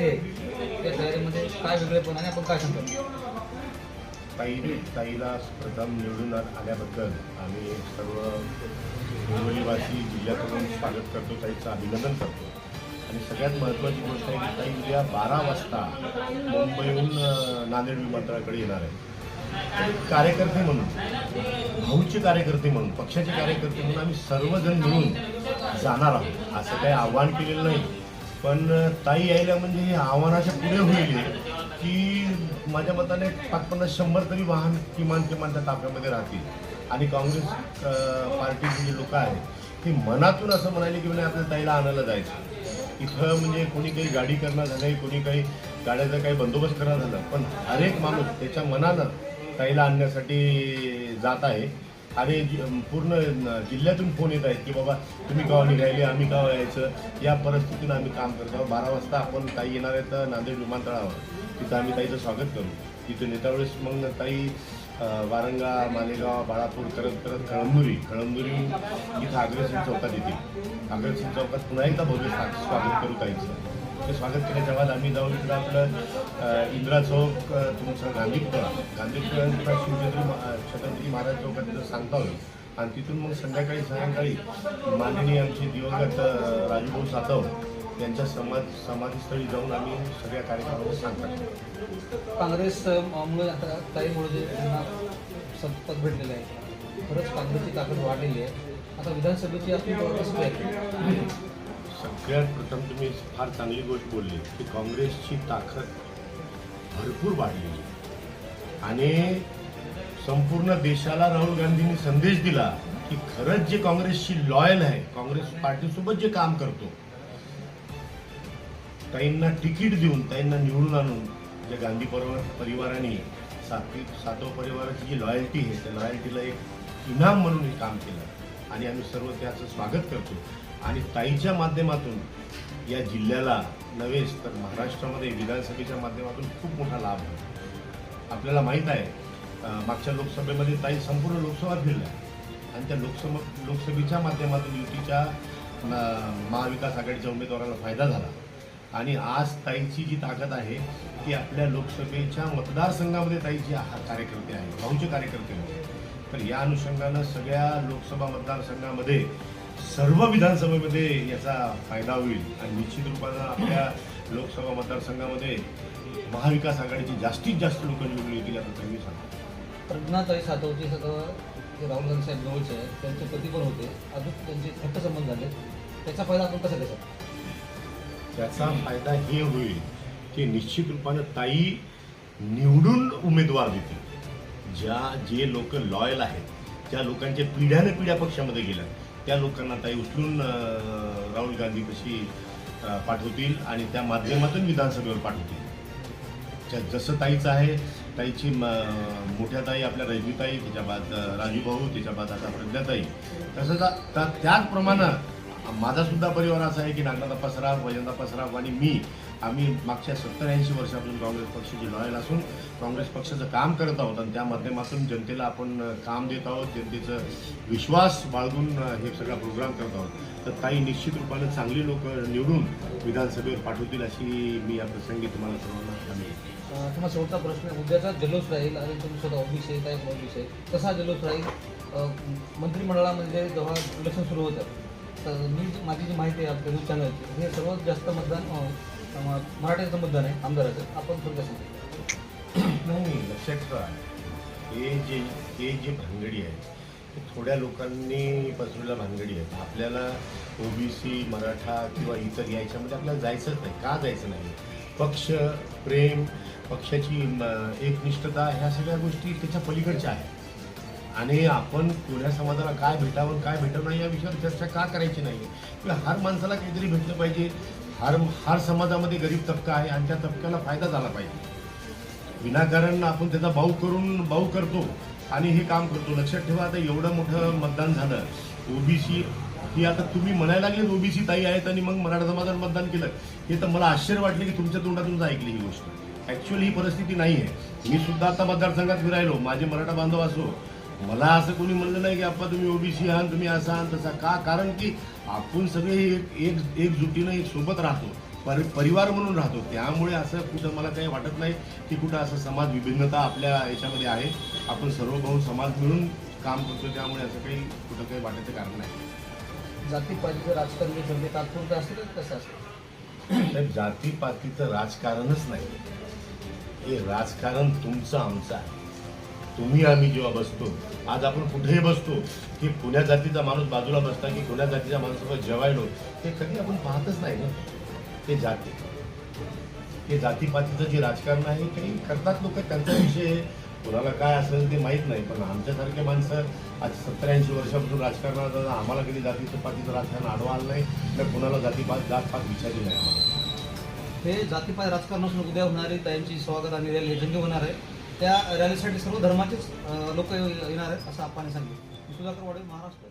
तयारी आहे. त्या तयारीमध्ये काय वेगळेपण आणि आपण काय सांगतो? ताईने ताईला प्रथम निवडून आल्याबद्दल आम्ही सर्व हिंगोलीवासी जिल्ह्यातून स्वागत करतो ताईचं अभिनंदन करतो. आणि सगळ्यात महत्त्वाची गोष्ट आहे की ताई उद्या बारा वाजता मुंबईहून नांदेड विमानतळाकडे येणार आहे. तर कार्यकर्ते म्हणून भाऊचे कार्यकर्ते म्हणून पक्षाचे कार्यकर्ते म्हणून आम्ही सर्वजण मिळून जाणार आहोत. असं काही आव्हान केलेलं नाही. पण ताई यायला म्हणजे हे आव्हानाच्या पुढे होईल की माझ्या मताने पाच पन्नास शंभर तरी वाहन किमान किमान त्या ताफ्यामध्ये राहतील. आणि काँग्रेस पार्टीचे जे लोक आहेत ते मनातून असं म्हणाले की म्हणजे आपल्या ताईला आणायला जायचं. इथं म्हणजे कोणी काही गाडी करणं झालं कोणी काही गाड्याचा काही बंदोबस्त करणं झालं पण हर एक माणूस त्याच्या मनानं ताईला आणण्यासाठी जात आहे. आणि पूर्ण जिल्ह्यातून फोन येत आहेत की बाबा तुम्ही गाव निघायले आम्ही गाव यायचं. या परिस्थितीनं आम्ही काम करतो आहोत. बारा वाजता आपण ताई येणार आहेत नांदेड विमानतळावर. तिथं आम्ही ताईचं स्वागत करू. तिथून येत्या वेळेस मग ताई वारंगा मालेगाव बाळापूर करत करत कळमनुरी कळमनुरी इथं अग्रसिंग चौकात येतील. अग्रसिंग चौकात पुन्हा एकदा भव्य स्वागत करू ताईचं. आपलं स्वागत केलं. तेव्हा आम्ही जाऊन इकडं आपलं इंदिरा चौक तुमचं गांधी पुतळा गांधी पुतळा छत्रपती महाराज चौकात तिथं सांगता होईल आणि तिथून मग संध्याकाळी सायंकाळी माननीय आमचे दिवंगत राजभाऊ राजूभाऊ सातव यांच्या समाज समाधीस्थळी जाऊन आम्ही सगळ्या कार्यक्रमाला सांगतात काँग्रेस मुळे आता ताईमुळे जे त्यांना सतपद भेटलेलं आहे. खरंच काँग्रेसची ताकद वाढलेली आहे. आता विधानसभेची आपली कसं आहे सगळ्यात प्रथम तुम्ही फार चांगली गोष्ट बोलली की काँग्रेसची ताकद भरपूर वाढलेली आहे. आणि संपूर्ण देशाला राहुल गांधींनी संदेश दिला की खरंच जे काँग्रेसशी लॉयल आहे काँग्रेस पार्टीसोबत जे काम करतो ताईंना तिकीट देऊन ताईंना निवडून आणून ज्या गांधी परिवार परिवाराने सातवी सातव परिवाराची जी लॉयल्टी आहे त्या लॉयल्टीला एक इनाम म्हणून हे काम केलं आणि आम्ही सर्व त्याचं स्वागत करतो आणि ताईच्या माध्यमातून या जिल्ह्याला नव्हेच तर महाराष्ट्रामध्ये विधानसभेच्या माध्यमातून खूप मोठा लाभ होतो आपल्याला माहीत आहे मागच्या लोकसभेमध्ये ताई संपूर्ण लोकसभा फिरल्या. आणि त्या लोकसभा लोकसभेच्या माध्यमातून युतीच्या महाविकास आघाडीच्या उमेदवाराला फायदा झाला. आणि आज ताईची जी ताकद आहे ती आपल्या लोकसभेच्या मतदारसंघामध्ये ताईची हा कार्यकर्ते आहेत भाऊचे कार्यकर्ते होते तर या अनुषंगानं सगळ्या लोकसभा मतदारसंघामध्ये सर्व विधानसभेमध्ये याचा फायदा होईल आणि निश्चित रूपानं आपल्या लोकसभा मतदारसंघामध्ये महाविकास आघाडीचे जास्तीत जास्त लोक निवडून येतील असं तर मी सांगतो प्रज्ञाताई सातवचे सगळं जे राहुल गांधी साहेब जवळचे आहे त्यांचे पती पण होते. अजून त्यांचे घट्ट संबंध झाले. त्याचा फायदा आपण कसा घ्यायचा त्याचा फायदा हे होईल की निश्चित रूपानं ताई निवडून उमेदवार देतील. ज्या जे लोक लॉयल आहेत ज्या लोकांच्या पिढ्याने पिढ्या पक्षामध्ये गेल्या त्या लोकांना ताई उचलून राहुल गांधी कशी पाठवतील आणि त्या माध्यमातून विधानसभेवर पाठवतील. जसं ताईचं आहे ताईची म- मोठ्या ताई आपल्या रजनीताई त्याच्या बाद राजूभाऊ त्याच्या बाद आता प्रज्ञाताई. तसंच आ- त्या- त्याचप्रमाणे माझा सुद्धा परिवार असा आहे की नागनाथ सराफ वैजंता सराफ आणि मी आम्ही मागच्या सत्तर ऐंशी वर्षापासून काँग्रेस पक्षाची लॉयल असून काँग्रेस पक्षाचं काम करत आहोत आणि त्या माध्यमातून जनतेला आपण काम देत आहोत जनतेचं विश्वास बाळगून हे सगळा प्रोग्राम करत आहोत. तर ताई निश्चित रूपाने चांगली लोक निवडून विधानसभेवर पाठवतील अशी मी या प्रसंगी तुम्हाला सर्वांना सांगेन तुम्हाला शेवटचा प्रश्न उद्याचा जल्लोष राहील आणि तुमचा ऑफिस आहे काय ऑफिस आहे कसा जल्लोष राहील? मंत्रिमंडळामध्ये जेव्हा इलेक्शन सुरू होतं तर मी माझी जी माहिती आहे आपल्या न्यूज चॅनलची हे सर्वात जास्त मतदान मराठ्याचं मतदान आहे आमदाराचं. आपण थोडक्यात सांगतो नाही लक्षात ठेवा. हे जे हे जे भानगडी आहे ते थोड्या लोकांनी पसरलेल्या भानगडी आहेत आपल्याला ओबीसी मराठा किंवा इतर याच्यामध्ये आपल्याला जायचंच नाही. का जायचं नाही? पक्ष प्रेम पक्षाची एकनिष्ठता ह्या सगळ्या गोष्टी त्याच्या पलीकडच्या आहेत. आणि आपण कोण्या समाजाला काय भेटावं काय भेटवं नाही या विषयावर चर्चा का करायची नाही किंवा हर माणसाला काहीतरी भेटलं पाहिजे. हर हर समाजामध्ये गरीब तबका आहे आणि त्या तबक्याला फायदा झाला पाहिजे. विनाकारण आपण त्याचा भाऊ करून भाऊ करतो आणि हे काम करतो. लक्षात ठेवा आता एवढं मोठं मतदान झालं. ओबीसी ही आता तुम्ही म्हणायला लागले ओबीसी ताई आहेत आणि मग मराठा समाजात मतदान केलं. हे तर मला आश्चर्य वाटलं की तुमच्या तोंडातून ऐकली ही गोष्ट. ॲक्च्युअली ही परिस्थिती नाही आहे मी सुद्धा आता मतदारसंघात फिरायलो. माझे मराठा बांधव असो मला असं कोणी म्हणलं नाही की आप्पा तुम्ही ओबीसी आहात तुम्ही असा आहात तसा. का? कारण की आपण सगळे एक एक एकजुटीनं एक सोबत राहतो परि परिवार म्हणून राहतो. त्यामुळे असं कुठं मला काही वाटत नाही की कुठं असं समाज विभिन्नता आपल्या याच्यामध्ये आहे. आपण सर्व भाऊ समाज मिळून काम करतो त्यामुळे असं काही कुठं काही वाटायचं कारण नाही. जातीपातीचं राजकारण जे ठरले तात्पुरतं असेल कसं असेल तर जातीपातीचं राजकारणच नाही. हे राजकारण तुमचं आमचं आहे. तुम्ही आम्ही जेव्हा बसतो आज आपण कुठेही बसतो की पुण्या जातीचा माणूस बाजूला बसता की कोण्या जातीच्या माणसासोबत जेवायलो ते कधी आपण पाहतच नाही ना. ते जाती. ते जातीपातीचं जे राजकारण आहे काही करतात लोक त्यांचा विषय कुणाला काय असेल ते माहीत नाही पण आमच्यासारखे माणसं आज सत्तर ऐंशी वर्षापासून राजकारणात आम्हाला कधी जातीचं पातीचं राजकारण आडवा आलं नाही तर कुणाला जातीपात जातपात विचारली नाही आम्हाला. हे जातीपात राजकारण असून उद्या होणारी त्यांची स्वागत आणि रॅली जंगी होणार आहे. त्या रॅलीसाठी सर्व धर्माचेच लोक येणार आहेत असं आपण सांगितलं सुधाकर वाडे महाराष्ट्र